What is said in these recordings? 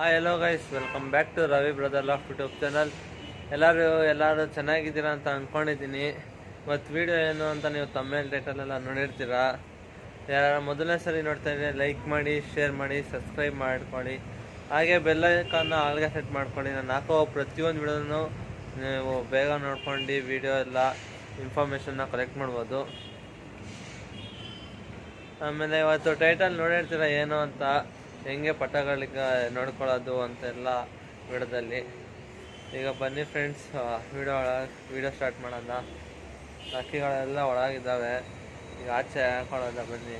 Hi hello guys welcome back to Ravi brother laugh YouTube channel ಎಲ್ಲರೂ ಎಲ್ಲರೂ ಚೆನ್ನಾಗಿದ್ದೀರಾ ಅಂತ ಅಂದ್ಕೊಂಡಿದ್ದೀನಿ ಇವತ್ತು ವಿಡಿಯೋ ಏನು ಅಂತ ನೀವು ತಮ್ಮೇಲ್ ಡೇಟಲ್ಲೆಲ್ಲ ನೋಡಿರ್ತೀರಾ? ಯಾರು ಮೊದಲನೇ ಸರಿ ನೋಡ್ತಾ ಇದ್ದೀನಿ ಲೈಕ್ ಮಾಡಿ ಶೇರ್ ಮಾಡಿ ಸಬ್ಸ್ಕ್ರೈಬ್ ಮಾಡ್ಕೊಳ್ಳಿ. ಹಾಗೆ ಬೆಲ್ಲೈಕನ್ನು ಆಲ್ಗೆ ಸೆಟ್ ಮಾಡ್ಕೊಳ್ಳಿ. ನಾನು ಹಾಕೋ ಪ್ರತಿಯೊಂದು ವಿಡಿಯೋನು ನೀವು ಬೇಗ ನೋಡ್ಕೊಂಡು ವಿಡಿಯೋ ಎಲ್ಲ ಇನ್ಫಾರ್ಮೇಷನ್ನ ಕಲೆಕ್ಟ್ ಮಾಡ್ಬೋದು. ಆಮೇಲೆ ಇವತ್ತು ಟೈಟಲ್ ನೋಡಿರ್ತೀರ ಏನು ಅಂತ? ಹೆಂಗೆ ಪಟಗಳಿಗೆ ನೋಡ್ಕೊಳ್ಳೋದು ಅಂತೆಲ್ಲ ವಿಡದಲ್ಲಿ ಈಗ ಬನ್ನಿ ಫ್ರೆಂಡ್ಸ್ ವಿಡಿಯೋ ವಿಡಿಯೋ ಸ್ಟಾರ್ಟ್ ಮಾಡೋಣ. ಹಕ್ಕಿಗಳೆಲ್ಲ ಒಳಗಿದ್ದಾವೆ. ಈಗ ಆಚೆ ಹಾಕೊಳ್ಳೋದ ಬನ್ನಿ.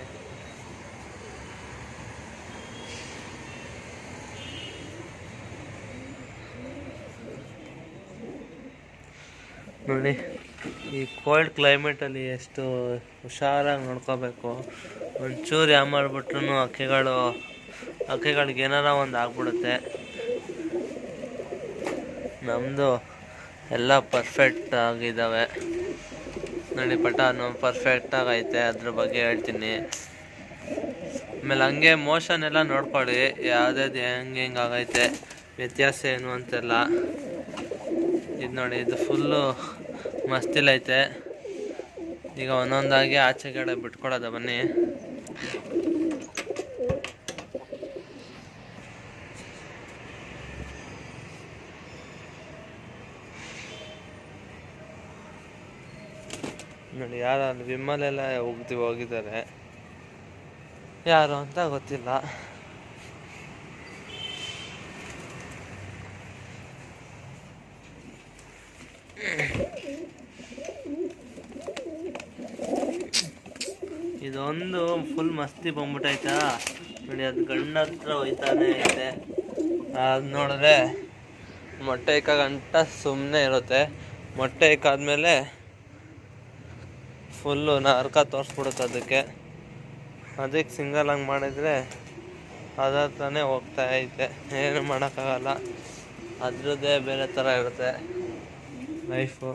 ನೋಡಿ, ಈ ಕೋಲ್ಡ್ ಕ್ಲೈಮೇಟಲ್ಲಿ ಎಷ್ಟು ಹುಷಾರಾಗಿ ನೋಡ್ಕೋಬೇಕು. ಒಂಚೂರು ಯಾವ ಮಾಡಿಬಿಟ್ರು ಅಕ್ಕಿಗಳು ಅಕ್ಕಿಗಳಿಗೆ ಏನಾರ ಒಂದು ಆಗ್ಬಿಡುತ್ತೆ. ನಮ್ಮದು ಎಲ್ಲ ಪರ್ಫೆಕ್ಟ್ ಆಗಿದ್ದಾವೆ ನೋಡಿ ಪಟಾನು ಪರ್ಫೆಕ್ಟಾಗಿ ಐತೆ ಅದ್ರ ಬಗ್ಗೆ ಹೇಳ್ತೀನಿ. ಆಮೇಲೆ ಹಂಗೆ ಮೋಷನ್ ಎಲ್ಲ ನೋಡ್ಕೊಳ್ಳಿ ಯಾವ್ದಾವ್ದು ಹೆಂಗೆ ಹೆಂಗೆ ಆಗೈತೆ, ವ್ಯತ್ಯಾಸ ಏನು ಅಂತೆಲ್ಲ. ಇದು ನೋಡಿ, ಇದು ಫುಲ್ಲು ಮಸ್ತಿಲೈತೆ. ಈಗ ಒಂದೊಂದಾಗಿ ಆಚೆ ಕಡೆ ಬಿಟ್ಕೊಡೋದ ಬನ್ನಿ. ನೋಡಿ, ಯಾರು ಅಲ್ಲಿ ವಿಮಲೆಲ್ಲ ಹೋಗ್ತಿ ಹೋಗಿದ್ದಾರೆ. ಯಾರು ಅಂತ ಗೊತ್ತಿಲ್ಲ. ಇದೊಂದು ಫುಲ್ ಮಸ್ತಿ ಬಂದ್ಬಿಟ್ಟೈತಾ ನೋಡಿ, ಅದು ಗಂಡ ಹತ್ರ ಹೋಯ್ತಾನೆ ಇದೆ. ಅದು ನೋಡಿದ್ರೆ ಮೊಟ್ಟೆ ಇಕ್ಕ ಗಂಟ ಸುಮ್ಮನೆ ಇರುತ್ತೆ. ಮೊಟ್ಟೆ ಇಕ್ಕಾದ್ಮೇಲೆ ಫುಲ್ಲು ನರ್ಕ ತೋರಿಸ್ಬಿಡುತ್ತೆ ಅದಕ್ಕೆ. ಅದಕ್ಕೆ ಸಿಂಗಲ್ ಹಂಗೆ ಮಾಡಿದರೆ ಅದ ತಾನೇ ಹೋಗ್ತಾ ಐತೆ. ಏನು ಮಾಡೋಕ್ಕಾಗಲ್ಲ. ಅದರದ್ದೇ ಬೇರೆ ಥರ ಇರುತ್ತೆ ಲೈಫು.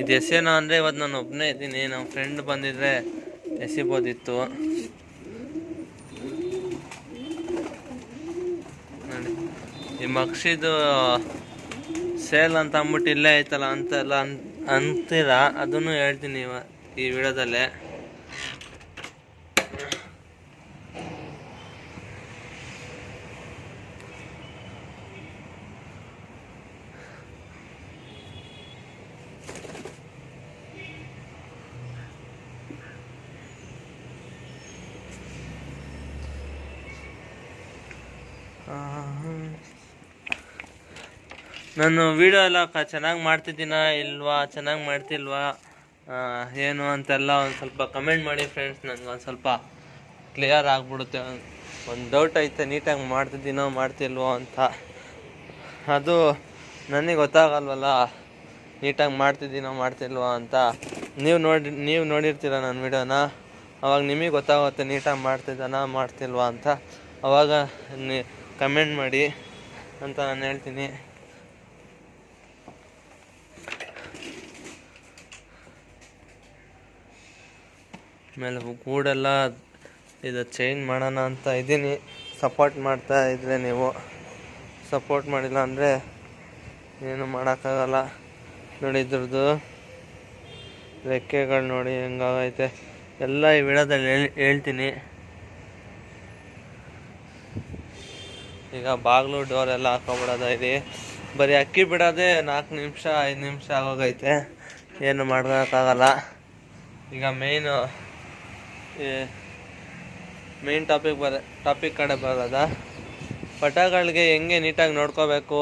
ಇದು ಎಸೆನ ಅಂದರೆ ಇವತ್ತು ನಾನು ಒಬ್ಬನೇ ಇದ್ದೀನಿ. ನಮ್ಮ ಫ್ರೆಂಡ್ ಬಂದಿದ್ರೆ ಎಸಿಬೋದಿತ್ತು. ಈ ಮಕ್ಷಿದು ಸೇಲ್ ಅಂತ ಅಂದ್ಬಿಟ್ಟು ಇಲ್ಲೇ ಐತಲ್ಲ ಅಂತೆಲ್ಲ ಅಂತ ಅಂತೀರಾ? ಅದನ್ನು ಹೇಳ್ತೀನಿ ಈ ವಿಡಿಯೋದಲ್ಲೇ. ನಾನು ವೀಡಿಯೋ ಎಲ್ಲ ಕ ಚೆನ್ನಾಗಿ ಮಾಡ್ತಿದ್ದೀನಾ ಇಲ್ವಾ? ಚೆನ್ನಾಗಿ ಮಾಡ್ತಿಲ್ವಾ? ಏನು ಅಂತೆಲ್ಲ ಒಂದು ಸ್ವಲ್ಪ ಕಮೆಂಟ್ ಮಾಡಿ ಫ್ರೆಂಡ್ಸ್ ನನಗೆ ಒಂದು ಸ್ವಲ್ಪ ಕ್ಲಿಯರ್ ಆಗಿಬಿಡುತ್ತೆ. ಒಂದು ಡೌಟ್ ಐತೆ, ನೀಟಾಗಿ ಮಾಡ್ತಿದ್ದೀನೋ, ಮಾಡ್ತಿಲ್ವೋ ಅಂತ. ಅದು ನನಗೆ ಗೊತ್ತಾಗಲ್ವಲ್ಲ? ನೀಟಾಗಿ ಮಾಡ್ತಿದ್ದೀನೋ, ಮಾಡ್ತಿಲ್ವೋ ಅಂತ. ನೀವು ನೋಡಿ, ನೀವು ನೋಡಿರ್ತೀರ ನನ್ನ ವಿಡಿಯೋನ ಅವಾಗ ನಿಮಗೆ ಗೊತ್ತಾಗುತ್ತೆ ನೀಟಾಗಿ ಮಾಡ್ತಿದ್ದಾನ, ಮಾಡ್ತಿಲ್ವಾ ಅಂತ. ಅವಾಗ ಕಮೆಂಟ್ ಮಾಡಿ ಅಂತ ನಾನು ಹೇಳ್ತೀನಿ. ಆಮೇಲೆ ಗೂಡೆಲ್ಲ ಇದು ಚೇಂಜ್ ಮಾಡೋಣ ಅಂತ ಇದ್ದೀನಿ. ಸಪೋರ್ಟ್ ಮಾಡ್ತಾ ಇದ್ರೆ ನೀವು. ಸಪೋರ್ಟ್ ಮಾಡಿಲ್ಲ ಅಂದರೆ ಏನು ಮಾಡೋಕ್ಕಾಗಲ್ಲ. ನೋಡಿ ಇದ್ರದ್ದು ರೆಕ್ಕೆಗಳು ನೋಡಿ ಹೆಂಗಾಗೈತೆ. ಎಲ್ಲ ಈ ವಿಡಿಯೋದಲ್ಲಿ ಹೇಳಿ ಹೇಳ್ತೀನಿ. ಈಗ ಬಾಗಿಲು ಡೋರ್ ಎಲ್ಲ ಹಾಕೊಬಿಡೋದ ಇದೆ. ಬರೀ ಅಕ್ಕಿ ಬಿಡೋದೆ ನಾಲ್ಕು ನಿಮಿಷ, ಐದು ನಿಮಿಷ ಆಗೋಗೈತೆ. ಏನು ಮಾಡೋಕ್ಕಾಗಲ್ಲ ಈಗ ಮೇಯ್ನು ಮೇನ್ ಟಾಪಿಕ್ ಬರ ಟಾಪಿಕ್ ಕಡೆ ಬರೋದ? ಪಟಗಳಿಗೆ ಹೆಂಗೆ ನೀಟಾಗಿ ನೋಡ್ಕೋಬೇಕು?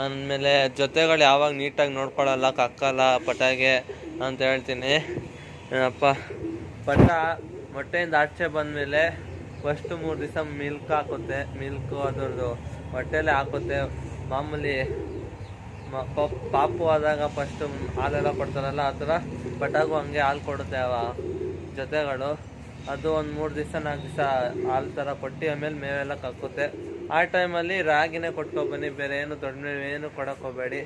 ಅಂದಮೇಲೆ ಜೊತೆಗಳು ಯಾವಾಗ ನೀಟಾಗಿ ನೋಡ್ಕೊಳ್ಳಲ್ಲ, ಕಕ್ಕಲ್ಲ ಪಟಾಗೆ ಅಂತ ಹೇಳ್ತೀನಿ. ಏನಪ್ಪ? ಪಟ ಮೊಟ್ಟೆಯಿಂದ ಆಚೆ ಬಂದಮೇಲೆ ಫಸ್ಟು ಮೂರು ದಿವಸ ಮಿಲ್ಕ್ ಹಾಕುತ್ತೆ. ಮಿಲ್ಕು ಅದ್ರದ್ದು ಹೊಟ್ಟೆಲೆ ಹಾಕುತ್ತೆ. ಮಾಮೂಲಿ ಪಾಪು ಆದಾಗ ಫಸ್ಟು ಹಾಲೆಲ್ಲ ಕೊಡ್ತಾರಲ್ಲ, ಆ ಥರ ಪಟಾಗು ಹಂಗೆ ಹಾಲು ಕೊಡುತ್ತೆ ಅವ ಜೊತೆಗಳು. ಅದು ಒಂದು ಮೂರು ದಿವಸ, ನಾಲ್ಕು ದಿವಸ ಹಾಲು ಥರ ಕೊಟ್ಟು ಆಮೇಲೆ ಮೇವೆಲ್ಲ ಕಕ್ಕುತ್ತೆ. ಆ ಟೈಮಲ್ಲಿ ರಾಗಿನೇ ಕೊಟ್ಕೊಬನ್ನಿ ಬೇರೆ ಏನು ದೊಡ್ಡ ಮೇವು ಏನು ಕೊಡೋಕ್ಕೋಗಬೇಡಿ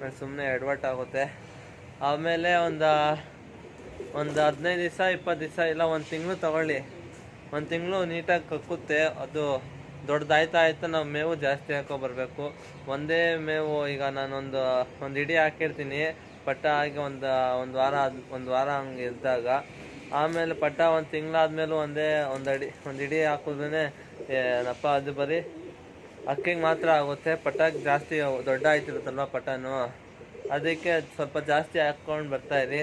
ನಾನು ಸುಮ್ಮನೆ ಎಡವಟ್ಟಾಗುತ್ತೆ ಆಮೇಲೆ ಒಂದು ಒಂದು ಹದಿನೈದು ದಿವಸ ಇಪ್ಪತ್ತು ದಿವಸ ಇಲ್ಲ, ಒಂದು ತಿಂಗಳು ತಗೊಳ್ಳಿ. ಒಂದು ತಿಂಗಳು ನೀಟಾಗಿ ಕಕ್ಕುತ್ತೆ. ಅದು ದೊಡ್ಡದಾಯ್ತಾ ಆಯ್ತಾ ನಾವು ಮೇವು ಜಾಸ್ತಿ ಹಾಕೋ ಬರಬೇಕು. ಒಂದೇ ಮೇವು ಈಗ ನಾನೊಂದು, ಒಂದು ಇಡೀ ಹಾಕಿರ್ತೀನಿ. ಬಟ್ ಆಗಿ ಒಂದು ಒಂದು ವಾರ ಒಂದು ವಾರ ಹಂಗೆ ಇದ್ದಾಗ ಆಮೇಲೆ ಪಟ್ಟ ಒಂದು ತಿಂಗಳಾದ್ಮೇಲೂ ಒಂದೇ ಒಂದು ಅಡಿ ಒಂದು ಇಡಿ ಹಾಕಿದ್ರೇ ಏನಪ್ಪ ಅದು ಬರೀ ಅಕ್ಕಿಗೆ ಮಾತ್ರ ಆಗುತ್ತೆ. ಪಟಾಕ್ ಜಾಸ್ತಿ ದೊಡ್ಡ ಆಯ್ತಿರುತ್ತಲ್ವ ಪಟಾನು ಅದಕ್ಕೆ ಸ್ವಲ್ಪ ಜಾಸ್ತಿ ಹಾಕ್ಕೊಂಡು ಬರ್ತಾ ಇರಿ.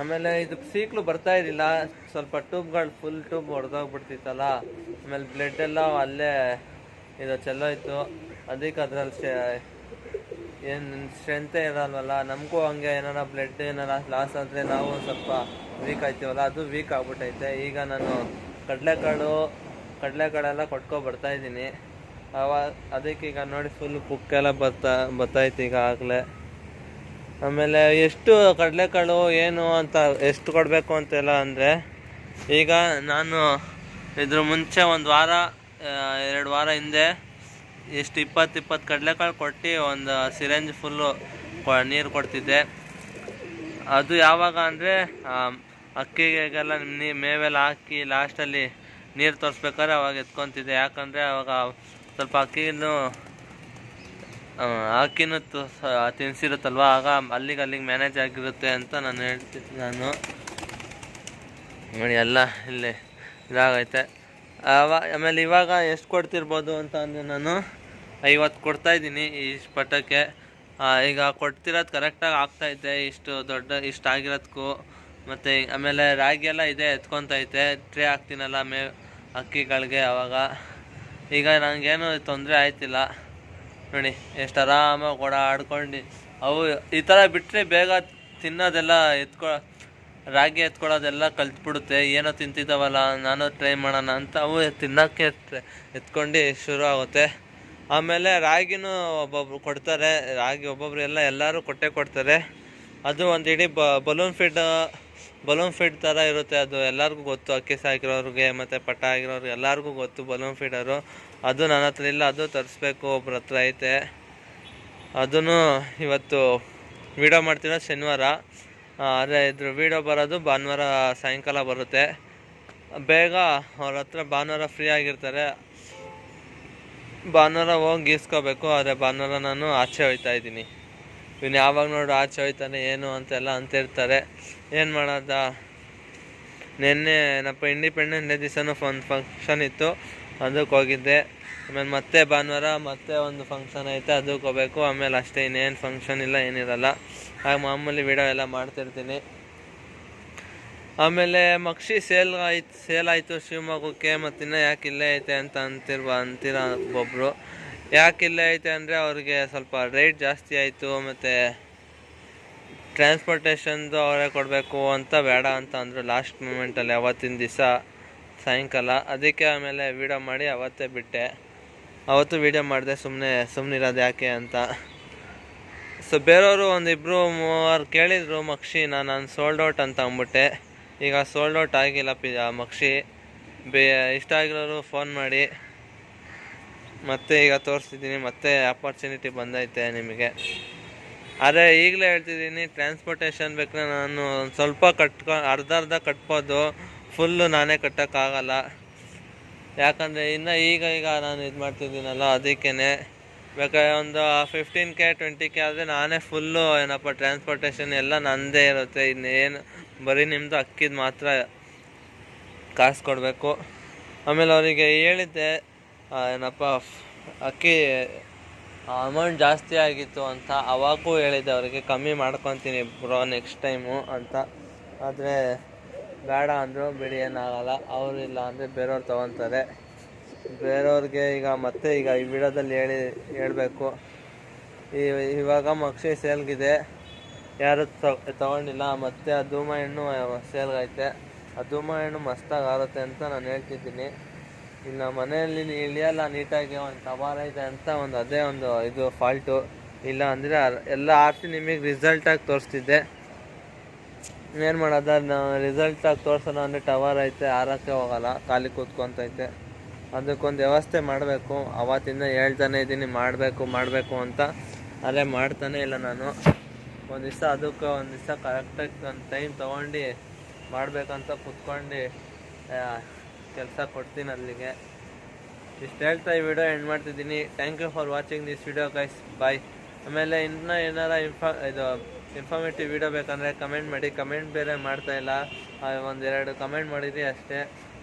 ಆಮೇಲೆ ಇದು ಸೀಕ್ಲು ಬರ್ತಾ ಇರಲಿಲ್ಲ ಸ್ವಲ್ಪ ಟ್ಯೂಬ್ಗಳು ಫುಲ್ ಟ್ಯೂಬ್ ಹೊಡೆದೋಗ್ಬಿಡ್ತಿತ್ತಲ್ಲ ಆಮೇಲೆ ಬ್ಲಡ್ ಎಲ್ಲ ಅಲ್ಲೇ ಇದು ಚೆಲ್ಲೋಯ್ತು. ಅದಕ್ಕೆ ಅದ್ರಲ್ಲಿ ಏನು ಸ್ಟ್ರೆಂತೇ ಇರಲ್ವಲ್ಲ? ನಮಗೂ ಹಂಗೆ ಏನಾರ ಬ್ಲಡ್ ಏನಾರ ಲಾಸ್ ಆದರೆ ನಾವು ಸ್ವಲ್ಪ ವೀಕ್ ಆಯ್ತೀವಲ್ಲ, ಅದು ವೀಕ್ ಆಗ್ಬಿಟ್ಟೈತೆ ಈಗ ನಾನು ಕಡಲೆಕಾಳು, ಕಡಲೆಕಾಳೆಲ್ಲ ಕೊಟ್ಕೊ ಬರ್ತಾ ಇದ್ದೀನಿ. ಅವಾಗ ಅದಕ್ಕೆ ಈಗ ನೋಡಿ ಫುಲ್ ಪುಕ್ಕೆಲ್ಲ ಬರ್ತಾ ಬರ್ತಾಯ್ತು ಈಗ ಆಗಲೇ. ಆಮೇಲೆ ಎಷ್ಟು ಕಡಲೆಕಾಳು ಏನು ಅಂತ ಎಷ್ಟು ಕೊಡಬೇಕು ಅಂತೆಲ್ಲ ಅಂದರೆ, ಈಗ ನಾನು ಇದ್ರ ಮುಂಚೆ ಒಂದು ವಾರ ಎರಡು ವಾರ ಹಿಂದೆ ಎಷ್ಟು ಇಪ್ಪತ್ತು ಇಪ್ಪತ್ತು ಕಡಲೆಕಾಳು ಕೊಟ್ಟು ಒಂದು ಸಿರೆಂಜ್ ಫುಲ್ಲು ನೀರು ಕೊಡ್ತಿದ್ದೆ. ಅದು ಯಾವಾಗ ಅಂದರೆ ಅಕ್ಕಿಗೆಲ್ಲ ನೀ, ಮೇವೆಲ್ಲ ಹಾಕಿ ಲಾಸ್ಟಲ್ಲಿ ನೀರು ತೋರಿಸ್ಬೇಕಾದ್ರೆ ಅವಾಗ ಎತ್ಕೊತಿದ್ದೆ. ಯಾಕಂದರೆ ಅವಾಗ ಸ್ವಲ್ಪ ಅಕ್ಕಿನೂ ಅಕ್ಕಿನೂ ತಿನ್ಸಿರುತ್ತಲ್ವ? ಆಗ ಅಲ್ಲಿಗೆ ಅಲ್ಲಿಗೆ ಮ್ಯಾನೇಜ್ ಆಗಿರುತ್ತೆ ಅಂತ ನಾನು ಹೇಳ್ತೀನಿ ನಾನು ನೋಡಿ ಎಲ್ಲ ಇಲ್ಲಿ ಇದಾಗೈತೆ. ಆವ ಆಮೇಲೆ ಇವಾಗ ಎಷ್ಟು ಕೊಡ್ತಿರ್ಬೋದು ಅಂತ ಅಂದರೆ ನಾನು ಐವತ್ತು ಕೊಡ್ತಾ ಇದ್ದೀನಿ ಈ ಪಟಕ್ಕೆ. ಈಗ ಕೊಡ್ತಿರೋದು ಕರೆಕ್ಟಾಗಿ ಆಗ್ತೈತೆ ಇಷ್ಟು ದೊಡ್ಡ, ಇಷ್ಟು ಆಗಿರೋದಕ್ಕೂ ಮತ್ತು ಆಮೇಲೆ ರಾಗಿ ಎಲ್ಲ ಇದೆ ಎತ್ಕೊತೈತೆ ಟ್ರೇ ಹಾಕ್ತೀನಲ್ಲ ಮೇ, ಅಕ್ಕಿಗಳಿಗೆ ಆವಾಗ ಈಗ ನನಗೇನು ತೊಂದರೆ ಆಯ್ತಿಲ್ಲ. ನೋಡಿ, ಎಷ್ಟು ಆರಾಮಾಗಿ ಓಡಾಡ್ಕೊಂಡು. ಅವು ಈ ಥರ ಬಿಟ್ಟರೆ ಬೇಗ ತಿನ್ನೋದೆಲ್ಲ ಎತ್ಕೊ ರಾಗಿ ಎತ್ಕೊಳ್ಳೋದೆಲ್ಲ ಕಲ್ತ್ಬಿಡುತ್ತೆ. ಏನೋ ತಿಂತಿದ್ದಾವಲ್ಲ, ನಾನು ಟ್ರೈ ಮಾಡೋಣ ಅಂತ ಅವು ತಿನ್ನೋಕ್ಕೆ ಎತ್ಕೊಂಡು ಶುರು ಆಗುತ್ತೆ. ಆಮೇಲೆ ರಾಗಿನೂ ಒಬ್ಬೊಬ್ರು ಕೊಡ್ತಾರೆ. ರಾಗಿ ಒಬ್ಬೊಬ್ರು ಎಲ್ಲ ಎಲ್ಲರೂ ಕೊಟ್ಟೆ ಕೊಡ್ತಾರೆ. ಅದು ಒಂದು ಇಡೀ ಬ, ಬಲೂನ್ ಫೀಡ್ ಬಲೂನ್ ಫೀಡ್ ಥರ ಇರುತ್ತೆ ಅದು. ಎಲ್ಲರಿಗೂ ಗೊತ್ತು. ಅಕ್ಕಿ ಸಾಕಿರೋರಿಗೆ ಮತ್ತು ಪಟ ಆಗಿರೋರಿಗೆ ಎಲ್ಲರಿಗೂ ಗೊತ್ತು ಬಲೂನ್ ಫೀಡರು ಅದು. ನನ್ನ ಹತ್ರ ಇಲ್ಲ, ಅದು ತರಿಸ್ಬೇಕು. ಒಬ್ರ ಹತ್ರ ಐತೆ. ಅದನ್ನು ಇವತ್ತು ವೀಡಿಯೋ ಮಾಡ್ತಿರೋ ಶನಿವಾರ. ಆದರೆ ಇದ್ರ ವೀಡಿಯೋ ಬರೋದು ಭಾನುವಾರ ಸಾಯಂಕಾಲ ಬರುತ್ತೆ. ಬೇಗ ಅವ್ರ ಹತ್ರ ಭಾನುವಾರ ಫ್ರೀ ಆಗಿರ್ತಾರೆ. ಭಾನುವಾರ ಹೋಗಿ ಗೀಸ್ಕೋಬೇಕು, ಆದರೆ ಭಾನುವಾರ ನಾನು ಆಚೆ ಹೋಯ್ತಾ ಇದ್ದೀನಿ. ಇವ್ನು ಯಾವಾಗ ನೋಡು ಆಚೆ ಹೋಯ್ತಾನೆ, ಏನು ಅಂತೆಲ್ಲ ಅಂತಿರ್ತಾರೆ. ಏನು ಮಾಡೋದ? ನಿನ್ನೆ ಏನಪ್ಪ ಇಂಡಿಪೆಂಡೆನ್ಸ್ ಡೇ ದಿವಸನೂ ಒಂದು ಫಂಕ್ಷನ್ ಇತ್ತು, ಅದಕ್ಕೆ ಹೋಗಿದ್ದೆ. ಆಮೇಲೆ ಮತ್ತೆ ಭಾನುವಾರ ಮತ್ತೆ ಒಂದು ಫಂಕ್ಷನ್ ಐತೆ, ಅದಕ್ಕೆ ಹೋಗ್ಬೇಕು. ಆಮೇಲೆ ಅಷ್ಟೇ ಇನ್ನೇನು ಫಂಕ್ಷನ್ ಇಲ್ಲ, ಏನಿರಲ್ಲ. ಹಾಗೆ ಮಾಮೂಲಿ ವಿಡಿಯೋ ಎಲ್ಲ ಮಾಡ್ತಿರ್ತೀನಿ. ಆಮೇಲೆ ಮಕ್ಷಿ ಸೇಲ್ ಆಯ್ತು ಸೇಲ್ ಆಯಿತು ಶಿವಮೊಗ್ಗಕ್ಕೆ ಮತ್ತು ಇನ್ನೂ ಯಾಕೆ ಇಲ್ಲೇ ಐತೆ ಅಂತ ಅಂತಿರ್ಬ ಅಂತೀರ ಒಬ್ಬರು ಯಾಕೆ ಇಲ್ಲೇ ಐತೆ ಅಂದರೆ ಅವ್ರಿಗೆ ಸ್ವಲ್ಪ ರೇಟ್ ಜಾಸ್ತಿ ಆಯಿತು, ಮತ್ತು ಟ್ರಾನ್ಸ್ಪೋರ್ಟೇಷನ್ದು ಅವರೇ ಕೊಡಬೇಕು ಅಂತ ಬೇಡ ಅಂತ ಅಂದರು ಲಾಸ್ಟ್ ಮೂಮೆಂಟಲ್ಲಿ ಅವತ್ತಿನ ದಿವಸ ಸಾಯಂಕಾಲ. ಅದಕ್ಕೆ ಆಮೇಲೆ ವೀಡಿಯೋ ಮಾಡಿ ಅವತ್ತೇ ಬಿಟ್ಟೆ. ಅವತ್ತು ವೀಡಿಯೋ ಮಾಡಿದೆ ಸುಮ್ಮನೆ ಸುಮ್ಮನಿರೋದು ಯಾಕೆ ಅಂತ. ಸೊ ಬೇರೆಯವರು ಒಂದಿಬ್ಬರು ಮೂವರು ಕೇಳಿದರು, ಮಕ್ಷಿ, ನಾನು ಸೋಲ್ಡ್ ಔಟ್ ಅಂತ ಅಂದ್ಬಿಟ್ಟೆ. ಈಗ ಸೋಲ್ಡ್ ಔಟ್ ಆಗಿಲ್ಲ ಪಿ ಮಕ್ಷಿ. ಬೇ ಇಷ್ಟ ಆಗಿರೋರು ಫೋನ್ ಮಾಡಿ. ಮತ್ತೆ ಈಗ ತೋರಿಸ್ತಿದ್ದೀನಿ, ಮತ್ತೆ ಆಪರ್ಚುನಿಟಿ ಬಂದೈತೆ ನಿಮಗೆ. ಅದೇ ಈಗಲೇ ಹೇಳ್ತಿದ್ದೀನಿ ಟ್ರಾನ್ಸ್ಪೋರ್ಟೇಷನ್ ಬೇಕಾದ್ರೆ ನಾನು ಸ್ವಲ್ಪ ಕಟ್ಕೊ ಅರ್ಧ ಅರ್ಧ ಕಟ್ಬೋದು. ಫುಲ್ಲು ನಾನೇ ಕಟ್ಟೋಕ್ಕಾಗಲ್ಲ. ಯಾಕಂದರೆ ಇನ್ನು ಈಗ ಈಗ ನಾನು ಇದು ಮಾಡ್ತಿದ್ದೀನಲ್ಲ ಅದಕ್ಕೇ ಬೇಕಾದ್ರೆ ಒಂದು ಫಿಫ್ಟೀನ್ ಕೆ ಟ್ವೆಂಟಿ ಕೆ ಆದರೆ ನಾನೇ ಫುಲ್ಲು ಏನಪ್ಪ ಟ್ರಾನ್ಸ್ಪೋರ್ಟೇಷನ್ ಎಲ್ಲ ನನ್ನದೇ ಇರುತ್ತೆ. ಇನ್ನೇನು ಬರೀ ನಿಮ್ಮದು ಅಕ್ಕಿದು ಮಾತ್ರ ಕಾಸು ಕೊಡಬೇಕು. ಆಮೇಲೆ ಅವರಿಗೆ ಹೇಳಿದ್ದೆ ಏನಪ್ಪ, ಅಕ್ಕಿ ಅಮೌಂಟ್ ಜಾಸ್ತಿ ಆಗಿತ್ತು ಅಂತ ಅವಾಗೂ ಹೇಳಿದ್ದೆ ಅವರಿಗೆ, ಕಮ್ಮಿ ಮಾಡ್ಕೊತೀನಿ ಬ್ರೋ ನೆಕ್ಸ್ಟ್ ಟೈಮು ಅಂತ. ಆದರೆ ಬೇಡ ಅಂದರು, ಬಿಡಿ ಏನಾಗಲ್ಲ. ಅವರು ಇಲ್ಲ ಅಂದರೆ ಬೇರೆಯವ್ರು ತೊಗೊತಾರೆ. ಬೇರೆಯವ್ರಿಗೆ ಈಗ ಮತ್ತೆ ಈಗ ಈ ವಿಡಿಯೋದಲ್ಲಿ ಹೇಳಿ, ಹೇಳಬೇಕು. ಈ, ಇವಾಗ ಮಕ್ಷಿ ಸೇಲ್ಗಿದೆ. ಯಾರು ತಗೊಂಡಿಲ್ಲ, ಮತ್ತೆ ಆ ಧೂಮ ಹಣ್ಣು ಸೇಲ್ಗೈತೆ. ಆ ಧೂಮ ಹಣ್ಣು ಮಸ್ತಾಗಿ ಆರುತ್ತೆ ಅಂತ ನಾನು ಹೇಳ್ತಿದ್ದೀನಿ. ಇನ್ನು ಮನೆಯಲ್ಲಿ ಇಳಿಯಲ್ಲ, ನೀಟಾಗಿ ಒಂದು ಟವರ್ ಇದೆ ಅಂತ ಒಂದು ಅದೇ ಒಂದು ಇದು ಫಾಲ್ಟು. ಇಲ್ಲ ಅಂದರೆ ಎಲ್ಲ ಆರ್ಸಿ ನಿಮಗೆ ರಿಸಲ್ಟಾಗಿ ತೋರಿಸ್ತಿದ್ದೆ. ಏನು ಮಾಡೋದ ರಿಸಲ್ಟಾಗಿ ತೋರಿಸೋಣ ಅಂದರೆ ಟವರ್ ಐತೆ, ಆರಕ್ಕೆ ಹೋಗಲ್ಲ, ಖಾಲಿ ಕೂತ್ಕೊಂತೈತೆ. ಅದಕ್ಕೊಂದು ವ್ಯವಸ್ಥೆ ಮಾಡಬೇಕು. ಅವತ್ತಿಂದ ಹೇಳ್ತಾನೆ ಇದ್ದೀನಿ, ಮಾಡಬೇಕು ಮಾಡಬೇಕು ಅಂತ. ಅದೇ ಮಾಡ್ತಾನೆ ಇಲ್ಲ ನಾನು. ಒಂದು ದಿವಸ ಅದಕ್ಕೆ, ಒಂದು ದಿವಸ ಕರೆಕ್ಟಾಗಿ ಒಂದು ಟೈಮ್ ತೊಗೊಂಡು ಮಾಡಬೇಕಂತ ಕುತ್ಕೊಂಡು ಕೆಲಸ ಕೊಡ್ತೀನಿ ಅಲ್ಲಿಗೆ. ಇಷ್ಟು ಹೇಳ್ತಾ ಈ ವಿಡಿಯೋ ಎಂಡ್ ಮಾಡ್ತಿದ್ದೀನಿ. Thank you for watching this video guys bye ಆಮೇಲೆ ಇನ್ನೂ ಏನಾರ ಇನ್ಫಾ ಇದು ಇನ್ಫಾರ್ಮೇಟಿವ್ ವಿಡಿಯೋ ಬೇಕಂದರೆ ಕಮೆಂಟ್ ಮಾಡಿ. ಕಮೆಂಟ್ ಬೇರೆ ಮಾಡ್ತಾಯಿಲ್ಲ ಒಂದೆರಡು ಕಮೆಂಟ್ ಮಾಡಿದ್ರಿ ಅಷ್ಟೇ.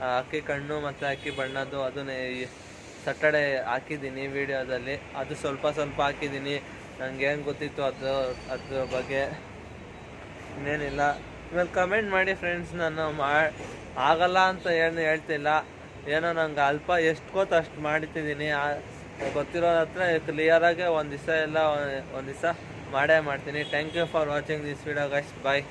ಅಕ್ಕಿ ಕಣ್ಣು ಮತ್ತು ಅಕ್ಕಿ ಬಣ್ಣದ್ದು, ಅದನ್ನೇ ಸಟರ್ಡೆ ಹಾಕಿದ್ದೀನಿ ವಿಡಿಯೋದಲ್ಲಿ. ಅದು ಸ್ವಲ್ಪ ಸ್ವಲ್ಪ ಹಾಕಿದ್ದೀನಿ. ನನಗೆ ಏನು ಗೊತ್ತಿತ್ತು ಅದು ಅದ್ರ ಬಗ್ಗೆ ಇನ್ನೇನಿಲ್ಲ. ಆಮೇಲೆ ಕಮೆಂಟ್ ಮಾಡಿ ಫ್ರೆಂಡ್ಸ್ ನಾನು ಮಾ, ಆಗಲ್ಲ ಅಂತ ಏನು ಹೇಳ್ತಿಲ್ಲ. ಏನೋ ನಂಗೆ ಅಲ್ಪ ಎಷ್ಟು ಗೊತ್ತು ಅಷ್ಟು ಮಾಡ್ತಿದ್ದೀನಿ. ಗೊತ್ತಿರೋರ ಹತ್ರ ಕ್ಲಿಯರಾಗೆ ಒಂದು ದಿವಸ ಎಲ್ಲ, ಒಂದು ದಿವಸ ಮಾಡೇ ಮಾಡ್ತೀನಿ. Thank you for watching this video guys bye